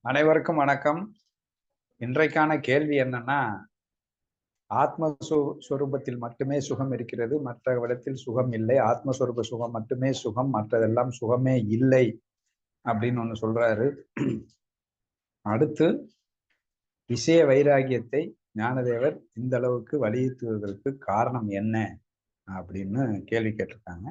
அனைவருக்கும் வணக்கம். இன்றைக்கான கேள்வி என்னன்னா ஆத்மஸ்வரூபத்தில் மட்டுமே சுகம் இருக்கிறது மற்ற விடத்தில் சுகம் இல்லை. ஆத்மஸ்வரூப சுகம் மட்டுமே சுகம் மற்றதெல்லாம் சுகமே இல்லை அப்படின்னு ஒண்ணு சொல்றாரு. அடுத்து விஷய வைராகியத்தை ஞானதேவர் இந்த அளவுக்கு வலியுறுத்துவதற்கு காரணம் என்ன? அப்படின்னு கேள்வி கேட்டிருக்காங்க.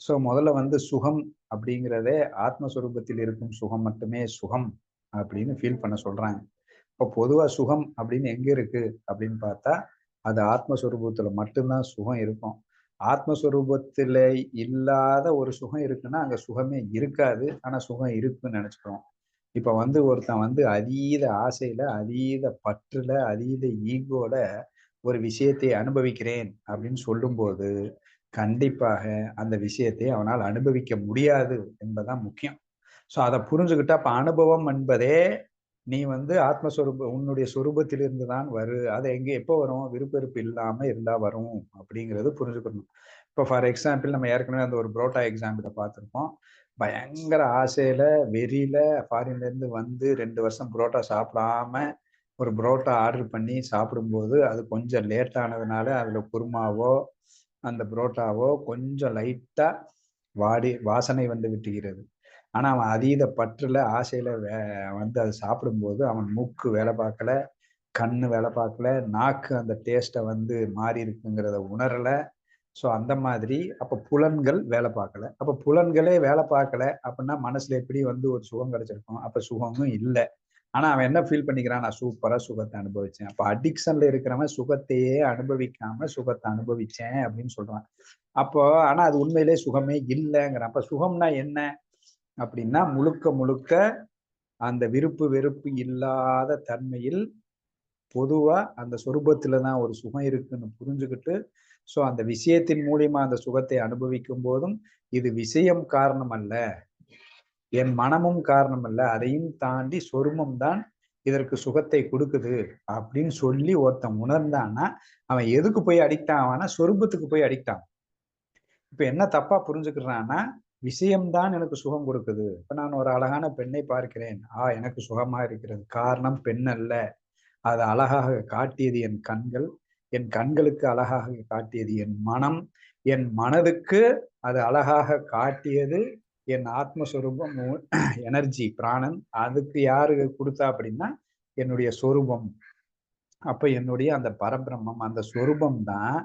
ஸோ முதல்ல வந்து சுகம் அப்படிங்கிறதே ஆத்மஸ்வரூபத்தில் இருக்கும் சுகம் மட்டுமே சுகம் அப்படின்னு ஃபீல் பண்ண சொல்றாங்க. இப்போ பொதுவாக சுகம் அப்படின்னு எங்க இருக்கு அப்படின்னு பார்த்தா அது ஆத்மஸ்வரூபத்தில் மட்டும்தான் சுகம் இருக்கும். ஆத்மஸ்வரூபத்தில் இல்லாத ஒரு சுகம் இருக்குன்னா அங்கே சுகமே இருக்காது. ஆனால் சுகம் இருக்குன்னு நினச்சிக்கிறோம். இப்போ வந்து ஒருத்தன் வந்து அதீத ஆசையில் அதீத பற்றுல அதீத ஈகோட ஒரு விஷயத்தை அனுபவிக்கிறேன் அப்படின்னு சொல்லும்போது கண்டிப்பாக அந்த விஷயத்தை அவனால் அனுபவிக்க முடியாது என்பதுதான் முக்கியம். ஸோ அதை புரிஞ்சுக்கிட்டா அப்போ அனுபவம் என்பதே நீ வந்து ஆத்மஸ்வரூப உன்னுடைய சொரூபத்திலிருந்து தான் வரு. அது எங்க எப்போ வரும்? விருப்பெருப்பு இல்லாமல் இருந்தால் வரும் அப்படிங்கிறது புரிஞ்சுக்கணும். இப்போ ஃபார் எக்ஸாம்பிள் நம்ம ஏற்கனவே அந்த ஒரு புரோட்டா எக்ஸாம்பிளை பார்த்துருப்போம். பயங்கர ஆசையில வெறியில ஃபாரின்ல இருந்து வந்து ரெண்டு வருஷம் புரோட்டா சாப்பிடாம ஒரு புரோட்டா ஆர்டர் பண்ணி சாப்பிடும்போது அது கொஞ்சம் லேட் ஆனதுனால அதில் குருமாவோ அந்த புரோட்டாவோ கொஞ்சம் லைட்டாக வாடி வாசனை வந்து விட்டுகிறது. ஆனால் அவன் அதீத பற்றுல ஆசையில் வே வந்து அதை சாப்பிடும்போது அவன் மூக்கு வேலை பார்க்கல கண் வேலை பார்க்கல நாக்கு அந்த டேஸ்ட்டை வந்து மாறி இருக்குங்கிறத உணரல. ஸோ அந்த மாதிரி அப்போ புலன்கள் வேலை பார்க்கல. அப்போ புலன்களே வேலை பார்க்கல அப்படின்னா மனசில் எப்படி வந்து ஒரு சுகம் கிடைச்சிருக்கும்? அப்போ சுகமும் இல்லை. ஆனா அவன் என்ன ஃபீல் பண்ணிக்கிறான்? நான் சூப்பரா சுகத்தை அனுபவிச்சேன். அப்ப அடிக்ஷன்ல இருக்கிறவன் சுகத்தையே அனுபவிக்காம சுகத்தை அனுபவிச்சேன் அப்படின்னு சொல்றான். அப்போ ஆனா அது உண்மையிலே சுகமே இல்லைங்கிறான். அப்ப சுகம்னா என்ன? அப்படின்னா முழுக்க முழுக்க அந்த விருப்பு வெறுப்பு இல்லாத தன்மையில் பொதுவா அந்த சொரூபத்துல தான் ஒரு சுகம் இருக்குன்னு புரிஞ்சுக்கிட்டு ஸோ அந்த விஷயத்தின் மூலியமா அந்த சுகத்தை அனுபவிக்கும் போதும் இது விஷயம் காரணம் அல்ல. என் மனமும் காரணம் அல்ல அதையும் தாண்டி சொருமம் தான் இதற்கு சுகத்தை கொடுக்குது அப்படின்னு சொல்லி ஒருத்தன் உணர்ந்தான்னா அவன் எதுக்கு போய் அடிக்ட் ஆவானா சொருபத்துக்கு போய் அடிக்ட் ஆகும் இப்ப என்ன தப்பா புரிஞ்சுக்கிறான்னா விஷயம்தான் எனக்கு சுகம் கொடுக்குது. இப்ப நான் ஒரு அழகான பெண்ணை பார்க்கிறேன். ஆ எனக்கு சுகமா இருக்கிறது. காரணம் பெண் அல்ல அது அழகாக காட்டியது என் கண்கள். என் கண்களுக்கு அழகாக காட்டியது என் மனம். என் மனதுக்கு அது அழகாக காட்டியது என் ஆத்மஸ்வரூபம் எனர்ஜி பிராணன் அதுக்கு யாரு கொடுத்தா அப்படின்னா என்னுடைய சொரூபம். அப்ப என்னுடைய அந்த பரபிரம்மம் அந்த சொரூபம் தான்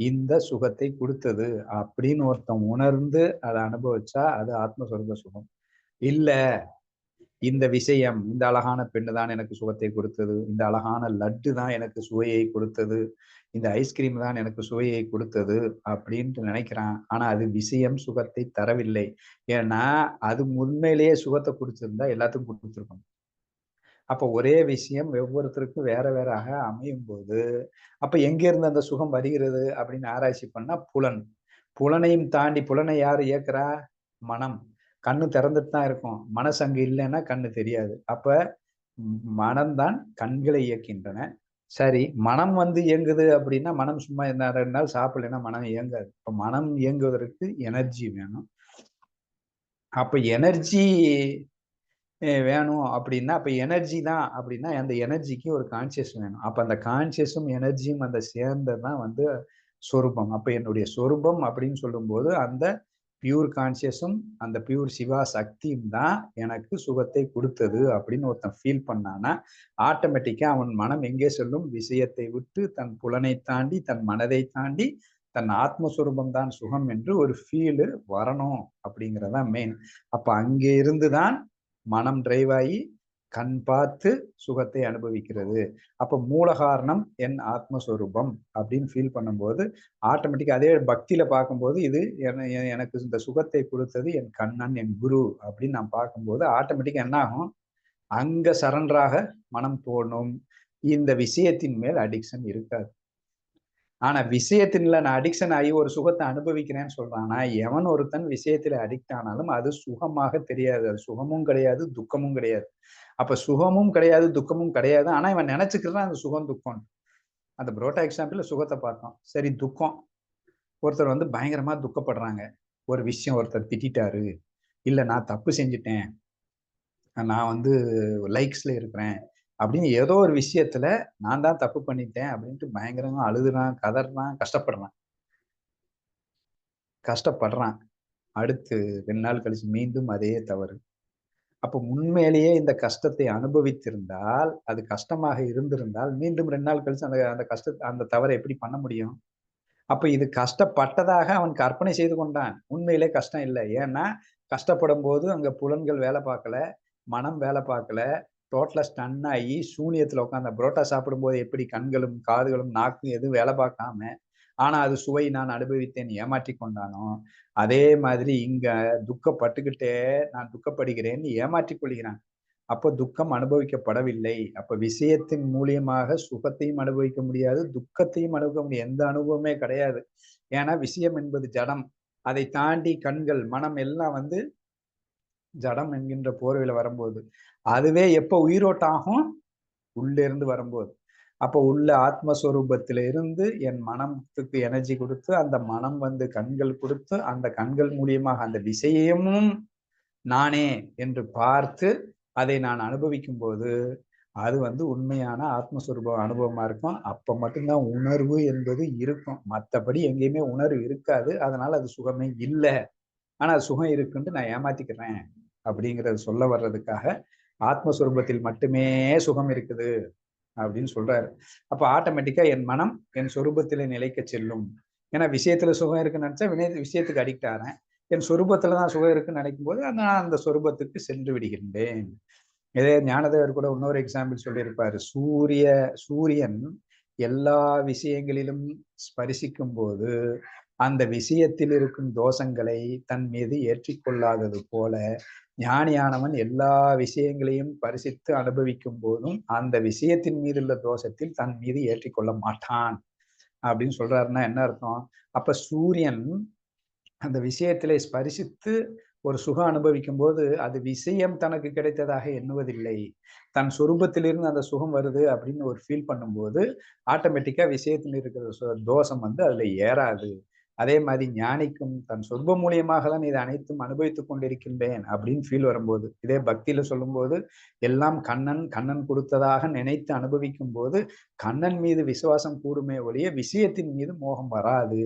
இந்த சுகத்தை கொடுத்தது அப்படின்னு ஒருத்தன் உணர்ந்து அதை அனுபவிச்சா அது ஆத்மஸ்வரூப சுகம். இல்ல இந்த விஷயம் இந்த அழகான பெண்ணு தான் எனக்கு சுகத்தை கொடுத்தது இந்த அழகான லட்டு தான் எனக்கு சுவையை கொடுத்தது இந்த ஐஸ்கிரீம் தான் எனக்கு சுவையை கொடுத்தது அப்படின்ட்டு நினைக்கிறான். ஆனா அது விஷயம் சுகத்தை தரவில்லை. ஏன்னா அது உண்மையிலேயே சுகத்தை கொடுத்திருந்தா எல்லாத்துக்கும் கொடுத்துருக்கணும். அப்ப ஒரே விஷயம் ஒவ்வொருத்தருக்கும் வேற வேறாக அமையும் போது அப்ப எங்க இருந்து அந்த சுகம் வருகிறது அப்படின்னு ஆராய்ச்சி பண்ணா புலன். புலனையும் தாண்டி புலனை யாரு இயக்குறா? மனம். கண்ணு திறந்துட்டு தான் இருக்கும். மனசு அங்கே இல்லைன்னா கண்ணு தெரியாது. அப்ப மனம்தான் கண்களை இயக்கின்றன. சரி மனம் வந்து இயங்குது அப்படின்னா மனம் சும்மா என்ன ரெண்டு நாள் சாப்பிடலைன்னா மனம் இயங்காது. இப்ப மனம் இயங்குவதற்கு எனர்ஜி வேணும். அப்ப எனர்ஜி வேணும் அப்படின்னா அப்ப எனர்ஜி தான் அப்படின்னா அந்த எனர்ஜிக்கு ஒரு கான்சியஸ் வேணும். அப்ப அந்த கான்சியஸும் எனர்ஜியும் அந்த சேர்ந்ததான் வந்து சொரூபம். அப்ப என்னுடைய சொரூபம் அப்படின்னு சொல்லும்போது அந்த பியூர் கான்சியஸும் அந்த பியூர் சிவா சக்தியும் தான் எனக்கு சுகத்தை கொடுத்தது அப்படின்னு ஒருத்தன் ஃபீல் பண்ணானா ஆட்டோமேட்டிக்காக அவன் மனம் எங்கே சொல்லும்? விஷயத்தை விட்டு தன் புலனை தாண்டி தன் மனதை தாண்டி தன் ஆத்மஸ்வரூபம் தான் சுகம் என்று ஒரு ஃபீலு வரணும் அப்படிங்கிறதான் மெயின் அப்போ அங்கே இருந்து தான் மனம் டிரைவ் ஆகி கண் பார்த்து சுகத்தை அனுபவிக்கிறது. அப்போ மூல காரணம் என் ஆத்மஸ்வரூபம் அப்படின்னு ஃபீல் பண்ணும்போது ஆட்டோமேட்டிக்காக அதே பக்தியில் பார்க்கும்போது இது எனக்கு இந்த சுகத்தை கொடுத்தது என் கண்ணன் என் குரு அப்படின்னு நான் பார்க்கும்போது ஆட்டோமேட்டிக்காக என்ன ஆகும்? அங்க சரண்டராக மனம் தோணும். இந்த விஷயத்தின் மேல் அடிக்ஷன் இருக்காது. ஆனா விஷயத்தின்ல நான் அடிக்ஷன் ஆகி ஒரு சுகத்தை அனுபவிக்கிறேன்னு சொல்றானா. எவன் ஒருத்தன் விஷயத்துல அடிக்ட் ஆனாலும் அது சுகமாக தெரியாது. அது சுகமும் கிடையாது துக்கமும் கிடையாது. அப்ப சுகமும் கிடையாது துக்கமும் கிடையாது. ஆனா இவன் நினைச்சுக்கிறான் அந்த சுகம் துக்கம் அந்த புரோட்டா எக்ஸாம்பிள் சுகத்தை பார்த்தோம் சரி துக்கம். ஒருத்தர் வந்து பயங்கரமா துக்கப்படுறாங்க. ஒரு விஷயம் ஒருத்தர் திட்டாரு இல்ல நான் தப்பு செஞ்சுட்டேன். நான் வந்து லைக்ஸ்ல இருக்கிறேன். அப்படின்னு ஏதோ ஒரு விஷயத்துல நான் தான் தப்பு பண்ணிட்டேன் அப்படின்ட்டு பயங்கரமா அழுதுறான் கதறான் கஷ்டப்படுறான். கஷ்டப்படுறான். அடுத்து ரெண்டு நாள் கழிச்சு மீண்டும் அதே தவறு. அப்ப உண்மையிலேயே இந்த கஷ்டத்தை அனுபவித்திருந்தால் அது கஷ்டமாக இருந்திருந்தால் மீண்டும் ரெண்டு நாள் கழிச்சு அந்த அந்த கஷ்ட அந்த தவறை எப்படி பண்ண முடியும்? அப்ப இது கஷ்டப்பட்டதாக அவன் கற்பனை செய்து கொண்டான். உண்மையிலே கஷ்டம் இல்லை. ஏன்னா கஷ்டப்படும் போது அங்க புலன்கள் வேலை பார்க்கல மனம் வேலை பார்க்கல டோட்டலாக ஸ்டன் ஆகி சூனியத்தில் உட்காந்த புரோட்டா சாப்பிடும்போது எப்படி கண்களும் காதுகளும் நாக்கும் எதுவும் வேலை பார்க்காம ஆனால் அது சுவை நான் அனுபவித்தேன் ஏமாற்றி கொண்டானோ? அதே மாதிரி இங்கே துக்கப்பட்டுக்கிட்டே நான் துக்கப்படுகிறேன்னு ஏமாற்றி கொள்கிறான். அப்போ துக்கம் அனுபவிக்கப்படவில்லை. அப்போ விஷயத்தின் மூலியமாக சுகத்தையும் அனுபவிக்க முடியாது துக்கத்தையும் அனுபவிக்க முடியாது. எந்த அனுபவமே கிடையாது. ஏன்னா விஷயம் என்பது ஜடம். அதை தாண்டி கண்கள் மனம் எல்லாம் வந்து ஜடம் என்கின்ற போர்வையில வரும்போது. அதுவே எப்ப உயிரோட்டாகும்? உள்ள இருந்து வரும்போது. அப்போ உள்ள ஆத்மஸ்வரூபத்தில இருந்து என் மனத்துக்கு எனர்ஜி கொடுத்து அந்த மனம் வந்து கண்கள் கொடுத்து அந்த கண்கள் மூலியமாக அந்த விஷயமும் நானே என்று பார்த்து அதை நான் அனுபவிக்கும் போது அது வந்து உண்மையான ஆத்மஸ்வரூப அனுபவமா இருக்கும். அப்ப மட்டும்தான் உணர்வு என்பது இருக்கும். மற்றபடி எங்கேயுமே உணர்வு இருக்காது. அதனால அது சுகமே இல்லை. ஆனா சுகம் இருக்குன்ட்டு நான் ஏமாத்திக்கிறேன். அப்படிங்கிறத சொல்ல வர்றதுக்காக ஆத்மஸ்வரூபத்தில் மட்டுமே சுகம் இருக்குது அப்படின்னு சொல்றாரு. அப்ப ஆட்டோமேட்டிக்கா என் மனம் என் சொரூபத்தில நிலைக்க செல்லும். ஏன்னா விஷயத்துல சுகம் இருக்குன்னு நினைச்சா வினய விஷயத்துக்கு அடிக்ட் ஆறேன் என் சொரூபத்துல தான் சுகம் இருக்குன்னு நினைக்கும் போது நான் அந்த சொரூபத்துக்கு சென்று விடுகின்றேன். இதே ஞானதேவர் கூட இன்னொரு எக்ஸாம்பிள் சொல்லியிருப்பாரு. சூரிய சூரியன் எல்லா விஷயங்களிலும் ஸ்பரிசிக்கும் போது அந்த விஷயத்தில் இருக்கும் தோஷங்களை தன் மீது ஏற்றிக்கொள்ளாதது போல ஞானியானவன் எல்லா விஷயங்களையும் பரிசித்து அனுபவிக்கும் போதும் அந்த விஷயத்தின் மீது உள்ள தோஷத்தில் தன் மீது ஏற்றிக்கொள்ள மாட்டான். அப்படின்னு சொல்றாருன்னா என்ன அர்த்தம்? அப்ப சூரியன் அந்த விஷயத்திலே ஸ்பரிசித்து ஒரு சுகம் அனுபவிக்கும் போது அது விஷயம் தனக்கு கிடைத்ததாக எண்ணுவதில்லை. தன் சொரூபத்திலிருந்து அந்த சுகம் வருது அப்படின்னு ஒரு ஃபீல் பண்ணும்போது ஆட்டோமேட்டிக்கா விஷயத்தில் இருக்கிற தோஷம் வந்து அதுல ஏறாது. அதே மாதிரி ஞானிக்கும் தன் சொற்ப மூலியமாக தான் இதை அனைத்தும் அனுபவித்துக் கொண்டிருக்கின்றேன் அப்படின்னு ஃபீல் வரும்போது இதே பக்தியில சொல்லும்போது எல்லாம் கண்ணன் கண்ணன் கொடுத்ததாக நினைத்து அனுபவிக்கும் போது கண்ணன் மீது விசுவாசம் கூடுமே ஒழிய விஷயத்தின் மீது மோகம் வராது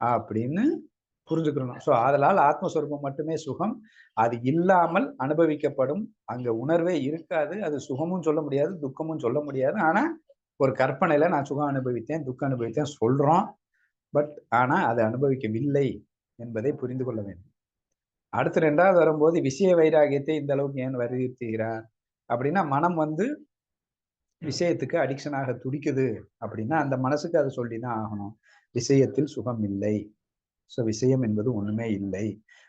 அப்படின்னு புரிஞ்சுக்கணும். ஸோ அதனால் ஆத்மஸ்வரூபம் மட்டுமே சுகம். அது இல்லாமல் அனுபவிக்கப்படும். அங்க உணர்வே இருக்காது. அது சுகமும் சொல்ல முடியாது துக்கமும் சொல்ல முடியாது. ஆனா ஒரு கற்பனையில நான் சுகம் அனுபவித்தேன் துக்கம் அனுபவித்தேன் சொல்றோம். பட் ஆனால் அதை அனுபவிக்கவில்லை என்பதை புரிந்து கொள்ள வேண்டும். அடுத்து ரெண்டாவது வரும்போது விஷய வைராகியத்தை இந்த அளவுக்கு ஏன் வலியுறுத்துகிறார்? அப்படின்னா மனம் வந்து விஷயத்துக்கு அடிக்ஷனாக துடிக்குது அப்படின்னா அந்த மனசுக்கு அதை சொல்லிதான் ஆகணும். விஷயத்தில் சுகம் இல்லை. ஸோ விஷயம் என்பது ஒன்றுமே இல்லை.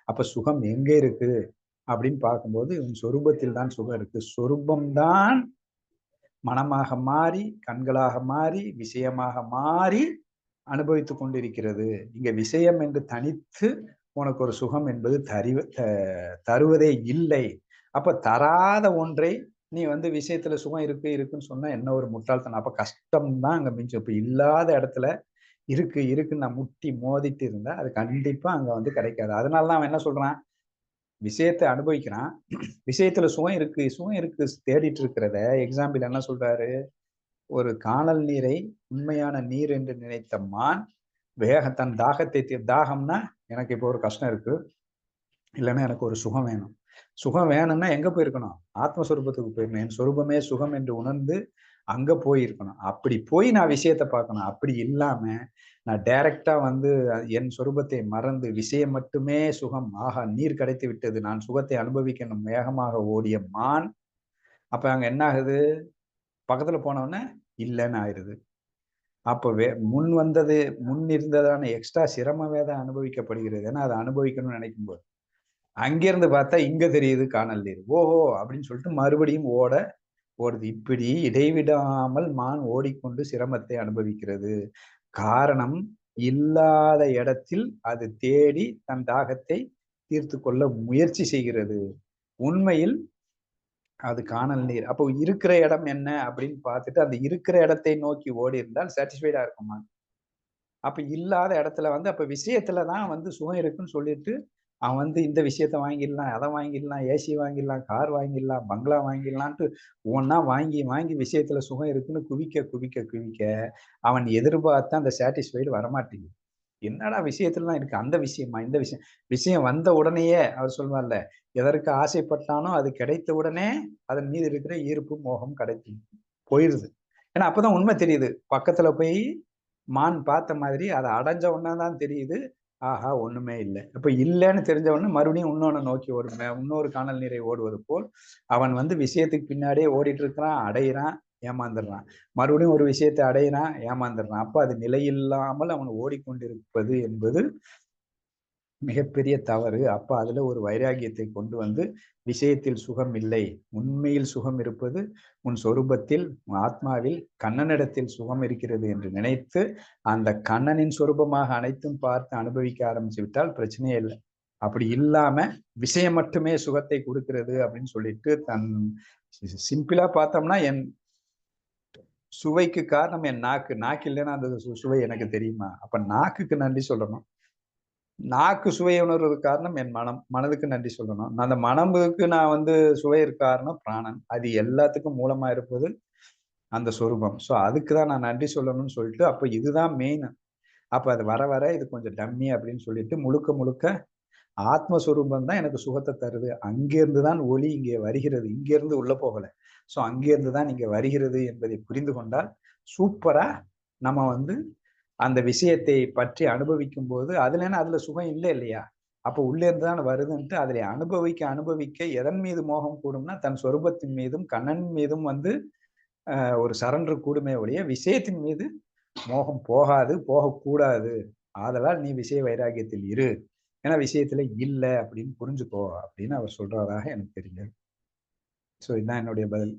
அப்போ சுகம் எங்கே இருக்கு? அப்படின்னு பார்க்கும்போது இவன் சொரூபத்தில் தான் சுகம் இருக்கு. சொரூபம்தான் மனமாக மாறி கண்களாக மாறி விஷயமாக மாறி அனுபவித்து கொண்டிருக்கிறது. இங்க விஷயம் என்று தனித்து உனக்கு ஒரு சுகம் என்பது தறிவ தருவதே இல்லை. அப்ப தராத ஒன்றை நீ வந்து விஷயத்துல சுகம் இருக்கு இருக்குன்னு சொன்னா என்ன ஒரு முட்டாள்தனம்? அப்ப கஷ்டம் தான் அங்க மிஞ்சும். இப்ப இல்லாத இடத்துல இருக்கு இருக்குன்னு நான் முட்டி மோதிட்டு இருந்தா அது கண்டிப்பா அங்க வந்து கிடைக்காது. அதனாலதான் அவன் என்ன சொல்றான்? விஷயத்தை அனுபவிக்கிறான். விஷயத்துல சுகம் இருக்கு சுகம் இருக்கு தேடிட்டு இருக்கிறத. எக்ஸாம்பிள் என்ன சொல்றாரு? ஒரு காணல் நீரை உண்மையான நீர் என்று நினைத்த மான் வேக தன் தாகத்தை தாகம்னா எனக்கு இப்போ ஒரு கஷ்டம் இருக்கு. இல்லைன்னா எனக்கு ஒரு சுகம் வேணும். சுகம் வேணும்னா எங்க போயிருக்கணும்? ஆத்மஸ்வரூபத்துக்கு போயிருக்கணும். என் சொரூபமே சுகம் என்று உணர்ந்து அங்க போயிருக்கணும். அப்படி போய் நான் விஷயத்த பார்க்கணும். அப்படி இல்லாம நான் டைரக்டா வந்து என் சொரூபத்தை மறந்து விஷயம் மட்டுமே சுகம் ஆகா நீர் கிடைத்து விட்டது. நான் சுகத்தை அனுபவிக்கணும். வேகமாக ஓடிய மான். அப்ப அங்க என்ன ஆகுது பக்கத்துல போனவுடனே இல்லைன்னு ஆயிடுது அப்போ வே முன் வந்தது முன் இருந்ததான எக்ஸ்ட்ரா சிரமமே தான் அனுபவிக்கப்படுகிறது. ஏன்னா அதை அனுபவிக்கணும்னு நினைக்கும் போது அங்கிருந்து பார்த்தா இங்க தெரியுது காணல் நீர் ஓஹோ! அப்படின்னு சொல்லிட்டு மறுபடியும் ஓட ஓடுது. இப்படி இடைவிடாமல் மான் ஓடிக்கொண்டு சிரமத்தை அனுபவிக்கிறது. காரணம் இல்லாத இடத்தில் அது தேடி தன் தாகத்தை தீர்த்து கொள்ள முயற்சி செய்கிறது. உண்மையில் அது காணல் நீர். அப்போ இருக்கிற இடம் என்ன அப்படின்னு பார்த்துட்டு அந்த இருக்கிற இடத்தை நோக்கி ஓடி இருந்தால் சாட்டிஸ்ஃபைடா இருக்குமா? அப்ப இல்லாத இடத்துல வந்து அப்ப விஷயத்துல தான் வந்து சுகம் இருக்குன்னு சொல்லிட்டு அவன் வந்து இந்த விஷயத்த வாங்கிடலாம் அதை வாங்கிடலாம் ஏசி வாங்கிடலாம் கார் வாங்கிடலாம் பங்களா வாங்கிடலான்ட்டு ஒவ்வொன்றா வாங்கி வாங்கி விஷயத்துல சுகம் இருக்குன்னு குவிக்க குவிக்க குவிக்க அவன் எதிர்பார்த்து அந்த சாட்டிஸ்ஃபைடு வரமாட்டேங்குது. என்னடா விஷயத்துலலாம் இருக்கு? அந்த விஷயமா? இந்த விஷயம் விஷயம் வந்த உடனேயே அவர் சொல்வார்ல எதற்கு ஆசைப்பட்டானோ அது கிடைத்த உடனே அதன் மீது இருக்கிற ஈர்ப்பு மோகம் கிடைத்து போயிருது. ஏன்னா அப்பதான் உண்மை தெரியுது. பக்கத்துல போய் மான் பார்த்த மாதிரி அதை அடைஞ்ச உடனே தான் தெரியுது. ஆஹா ஒண்ணுமே இல்லை. இப்ப இல்லைன்னு தெரிஞ்ச உடனே மறுபடியும் இன்னொன்னு நோக்கி ஒரு இன்னொரு காணல் நீரை ஓடுவது போல் அவன் வந்து விஷயத்துக்கு பின்னாடியே ஓடிட்டு இருக்கிறான் அடையிறான். ஏமாந்துடுறான். மறுபடியும் ஒரு விஷயத்தை அடையிறான் ஏமாந்துடுறான். அப்போ அது நிலையில்லாமல் அவன் ஓடிக்கொண்டிருப்பது என்பது மிகப்பெரிய தவறு. அப்போ அதில் ஒரு வைராகியத்தை கொண்டு வந்து விஷயத்தில் சுகம் இல்லை. உண்மையில் சுகம் இருப்பது உன் சொரூபத்தில் உன் ஆத்மாவில் கண்ணனிடத்தில் சுகம் இருக்கிறது என்று நினைத்து அந்த கண்ணனின் சொரூபமாக அனைத்தும் பார்த்து அனுபவிக்க ஆரம்பிச்சு விட்டால் பிரச்சனையே இல்லை. அப்படி இல்லாம விஷயம் மட்டுமே சுகத்தை கொடுக்கிறது அப்படின்னு சொல்லிட்டு தன் சிம்பிளா பார்த்தோம்னா என் சுவைக்கு காரணம் என் நாக்கு. நாக்கு இல்லைன்னா அந்த சுவை எனக்கு தெரியுமா? அப்ப நாக்குக்கு நன்றி சொல்லணும். நாக்கு சுவை உணர்வது காரணம் என் மனம். மனதுக்கு நன்றி சொல்லணும். அந்த மனமுக்கு நான் வந்து சுவை காரணம் பிராணன். அது எல்லாத்துக்கும் மூலமா இருப்பது அந்த சொரூபம். ஸோ அதுக்கு தான் நான் நன்றி சொல்லணும்னு சொல்லிட்டு அப்போ இதுதான் மெயின் அப்போ அது வர வர இது கொஞ்சம் டம்மி அப்படின்னு சொல்லிட்டு முழுக்க முழுக்க ஆத்மஸ்வரூபம் தான் எனக்கு சுகத்தை தருது. அங்கேருந்து தான் ஒளி இங்கே வருகிறது. இங்கேருந்து உள்ள போகல. ஸோ அங்கேருந்து தான் இங்கே வருகிறது என்பதை புரிந்து கொண்டால் சூப்பரா நம்ம வந்து அந்த விஷயத்தை பற்றி அனுபவிக்கும் போது அதுலன்னா என்ன? அதுல சுகம் இல்லை இல்லையா? அப்போ உள்ளேருந்து தான் வருதுன்ட்டு அதில் அனுபவிக்க அனுபவிக்க எதன் மீது மோகம் கூடும்னா தன் சொரூபத்தின் மீதும் கண்ணன் மீதும் வந்து ஒரு சரண்டர் கூடுமே ஒழிய விஷயத்தின் மீது மோகம் போகாது போகக்கூடாது. ஆதலால் நீ விஷய வைராகியத்தில் இரு. ஏன்னா விஷயத்துல இல்லை அப்படின்னு புரிஞ்சுக்கோ அப்படின்னு அவர் சொல்றதாக எனக்கு தெரியல ஸோ இதுதான் என்னுடைய பதில்.